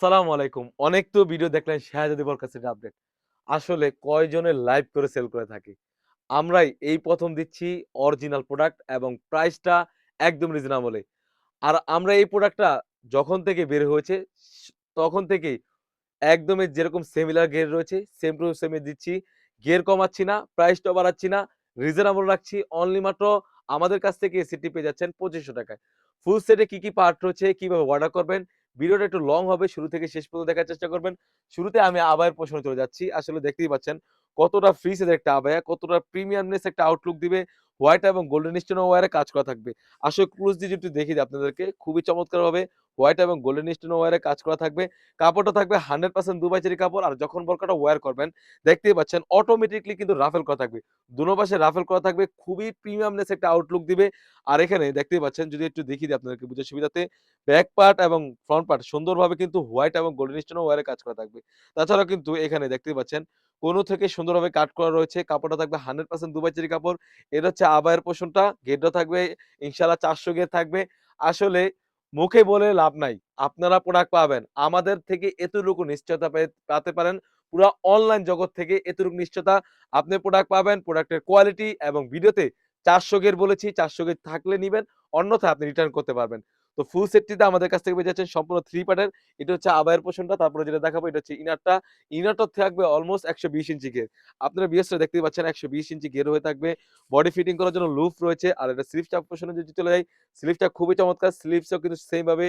আসসালামু আলাইকুম। অনেক তো ভিডিও দেখলেন শাহজাদি বরকতের আপডেট। আসলে কয়জনের লাইভ করে সেল করে থাকি। আমরাই এই প্রথম দিচ্ছি অরিজিনাল প্রোডাক্ট এবং প্রাইসটা একদম রিজনেবলে। আর আমরা এই প্রোডাক্টটা যখন থেকে বের হয়েছে তখন থেকেই একদমই যেরকম সেমিলার গিয়ার রয়েছে সেম টু সেম দিচ্ছি। গিয়ার কমাচ্ছি না, প্রাইসটাও বাড়াচ্ছি না, রিজনেবল রাখছি। অনলি মাত্র আমাদের কাছ থেকে সিটি পেয়ে যাচ্ছেন পঁচিশশো টাকায়। ফুল সেটে কি, কি পার্ট রয়েছে, কীভাবে অর্ডার করবেন, ভিডিওটা একটু লং হবে। শুরু থেকে শেষ পর্যন্ত দেখার চেষ্টা করবেন। শুরুতে আমি আবায়ের প্রশ্নে চলে যাচ্ছি। আসলে দেখতেই পাচ্ছেন কতটা ফ্রি সাইজের একটা আবায়া, কতটা প্রিমিয়ামনেস একটা আউটলুক দিবে। হোয়াইট এবং গোল্ডেন স্টোন ওয়ারে কাজ করা থাকবে। আসলে ক্লোজ দিয়ে যদি দেখি আপনাদেরকে খুবই চমৎকারভাবে হোয়াইট এবং গোল্ডেন স্টোন ওয়ারে কাজ করা থাকবে। কাপড়টা থাকবে 100% দুবাই চেরি কাপড়। আর যখন বোরকাটা ওয়ার করবেন, দেখতেই পাচ্ছেন অটোমেটিক্যালি কিন্তু রাফেল করা থাকবে। দোনো পাশে রাফেল করা থাকবে। খুবই প্রিমিয়ামনেস একটা আউটলুক দিবে। আর এখানে দেখতেই পাচ্ছেন, যদি একটু দেখিয়ে দিই আপনাদেরকে বুঝে সুবিধাতে ব্যাক পার্ট এবং ফ্রন্ট পার্ট সুন্দরভাবে কিন্তু হোয়াইট এবং গোল্ডেন স্টোন ওয়ারে কাজ করা থাকবে। তাছাড়াও কিন্তু এখানে দেখতেই পাচ্ছেন কোণ থেকে সুন্দরভাবে কাট করা রয়েছে। কাপড়টা থাকবে 100% দুবাই চেরি কাপড়। এটা হচ্ছে আবায়ার পোষণটা ঘেরটা থাকবে, ইনশাআল্লাহ ৪০০ ঘের থাকবে। আসলে মুখে বলে লাভ নাই। আপনারা প্রোডাক্ট পাবেন। আমাদের থেকে এতটুকু নিশ্চয়তা পাতে পারেন। পুরো অনলাইন জগৎ থেকে এতটুকু নিশ্চয়তা আপনি প্রোডাক্ট পাবেন। প্রোডাক্টের কোয়ালিটি এবং ভিডিওতে চারশো গের বলেছি। চারশো গের থাকলে নিবেন। অন্যথা আপনি রিটার্ন করতে পারবেন। তো ফুল সেটটিতে আমাদের কাছ থেকে পেয়ে যাচ্ছেন সম্পূর্ণ থ্রি পার্টের। এটা হচ্ছে আবায়ের পোশনটা তারপরে যেটা দেখাবো এটা হচ্ছে ইনারটা। ইনারটা থাকবে অলমোস্ট ১২০ ইঞ্চি গের আপনারা বিএসটা দেখতেই পাচ্ছেন ১২০ ইঞ্চি গের হয়ে থাকবে। বডি ফিটিং করার জন্য লুফ রয়েছে। আর এটা স্লিপটা পোষণে যদি চলে যায় স্লিপটা খুবই চমৎকার। স্লিভসও কিন্তু সেম ভাবে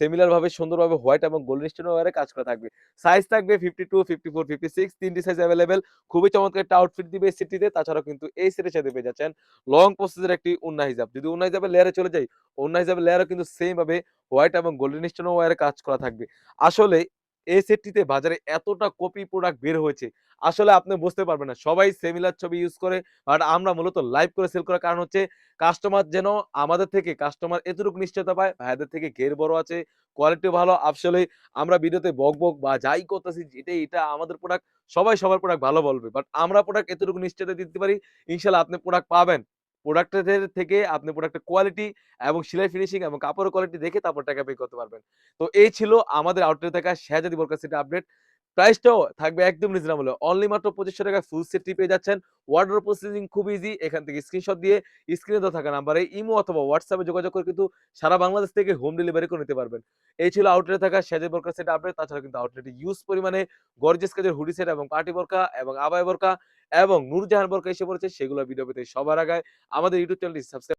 সিমিলার ভাবে সুন্দরভাবে হোয়াইট এবং গোল্ডেন স্টোন ওয়ারে কাজ করা থাকবে। সাইজ থাকবে 52, 54, 56 ৩ টি সাইজ অ্যাভেলেবেল খুবই চমৎকার একটা আউটফিট দিবে এই। তাছাড়াও কিন্তু এই সেটের সাথে পেয়ে যাচ্ছেন লং প্রসেসের একটি উন্না হিজাব। যদি উন্না হিসাবে লেয়ারে চলে যাই, উন্না হিসাবে লেয়ারও কিন্তু সেম ভাবে হোয়াইট এবং গোল্ডেন স্টোন ওয়ারে কাজ করা থাকবে। আসলে এই সেটটিতে বাজারে এতটা কপি প্রোডাক্ট বের হয়েছে। আসলে আপনি বুঝতে পারবেন না। সবাই সেমিলার ছবি ইউজ করে। বাট আমরা মূলত লাইভ করে সেল করার কারণ হচ্ছে কাস্টমার যেন আমাদের থেকে কাস্টমার এতটুকু নিশ্চয়তা পায় ভাইয়াদের থেকে ঘের বড় আছে, কোয়ালিটি ভালো। আসলে আমরা ভিডিওতে বক, বক বা যাই করতেছি এটাই এটা আমাদের প্রোডাক্ট সবাই সবার প্রোডাক্ট ভালো বলবে। বাট আমরা প্রোডাক্ট এতটুকু নিশ্চয়তা দিতে পারি। ইনশাল্লাহ আপনি প্রোডাক্ট পাবেন। প্রোডাক্টের থেকে আপনি প্রোডাক্টের কোয়ালিটি এবং সেলাই ফিনিশিং এবং কাপড়ের কোয়ালিটি দেখে তারপর টাকা পে করতে পারবেন। তো এই ছিল আমাদের আউটলেটে থাকা শাহজাদি বরকার সেটা আপডেট। প্রাইসটাও থাকবে একদম রিজনেবল। অনলি মাত্র ৳২৫০০ টাকায় ফুল সেটটি পেয়ে যাচ্ছেন। অর্ডার প্রসেসিং খুব ইজি। এখান থেকে স্ক্রিনশট দিয়ে স্ক্রিনে দেওয়া থাকা নাম্বারে ইমো অথবা হোয়াটসঅ্যাপে যোগাযোগ করে কিন্তু সারা বাংলাদেশ থেকে হোম ডেলিভারি করে নিতে পারবেন। এই ছিল আউটলেটে থাকা সেজে বোরকা সেট আপডেট। তাছাড়া কিন্তু আউটলেটে ইউজ পরিমাণে গর্জেস কাজের হুডি সেট এবং পার্টি বোরকা এবং আবায়া বোরকা এবং নূরজাহান বোরকা এসে পড়েছে। সেগুলো ভিডিও পেতে সবার আগায় আমাদের ইউটিউব চ্যানেলটি সাবস্ক্রাইব